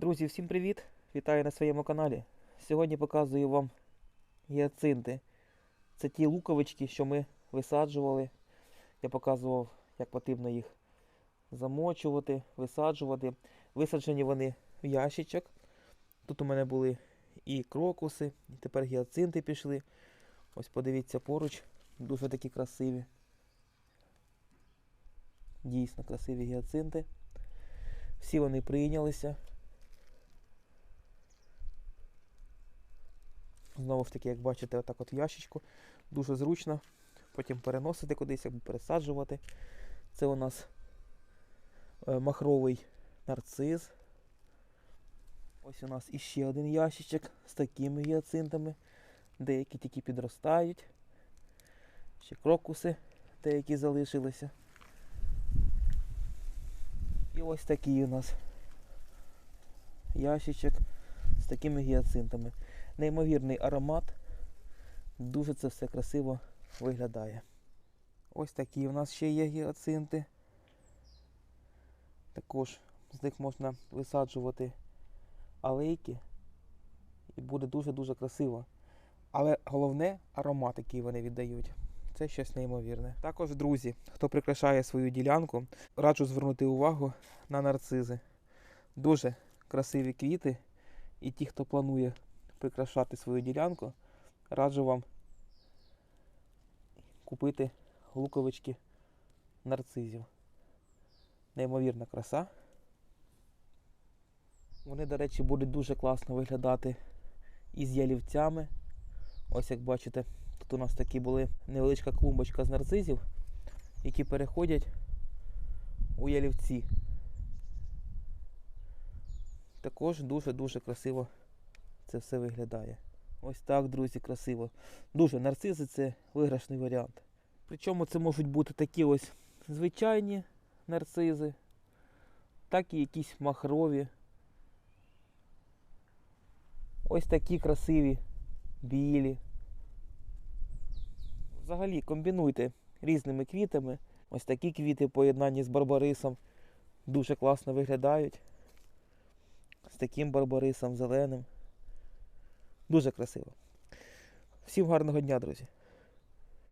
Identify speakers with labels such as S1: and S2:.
S1: Друзі, всім привіт! Вітаю на своєму каналі. Сьогодні показую вам гіацинти. Це ті луковички, що ми висаджували. Я показував, як потрібно їх замочувати, висаджувати. Висаджені вони в ящичок. Тут у мене були і крокуси, і тепер гіацинти пішли. Ось подивіться поруч, дуже такі красиві. Дійсно красиві гіацинти. Всі вони прийнялися. Знову ж таки, як бачите, отак от ящичку. Дуже зручно. Потім переносити кудись або пересаджувати. Це у нас е, махровий нарцис. Ось у нас іще один ящичок з такими гіацинтами. Деякі тільки підростають. Ще крокуси деякі залишилися. І ось такий у нас ящичок з такими гіацинтами. Неймовірний аромат. Дуже це все красиво виглядає. Ось такі у нас ще є гіацинти. Також з них можна висаджувати алейки. І буде дуже-дуже красиво. Але головне аромат, який вони віддають. Це щось неймовірне. Також, друзі, хто прикрашає свою ділянку, раджу звернути увагу на нарцизи. Дуже красиві квіти. І ті, хто планує прикрашати свою ділянку, раджу вам купити луковички нарцизів. Неймовірна краса. Вони, до речі, будуть дуже класно виглядати із ялівцями. Ось як бачите, тут у нас такі були невеличка клумбочка з нарцизів, які переходять у ялівці. Також дуже-дуже красиво це все виглядає. Ось так, друзі, красиво. Дуже нарцизи це виграшний варіант. Причому це можуть бути такі ось звичайні нарцизи, так і якісь махрові. Ось такі красиві, білі. Взагалі комбінуйте різними квітами. Ось такі квіти поєднані з барбарисом дуже класно виглядають. З таким барбарисом зеленим. Дуже красиво. Всім гарного дня, друзі!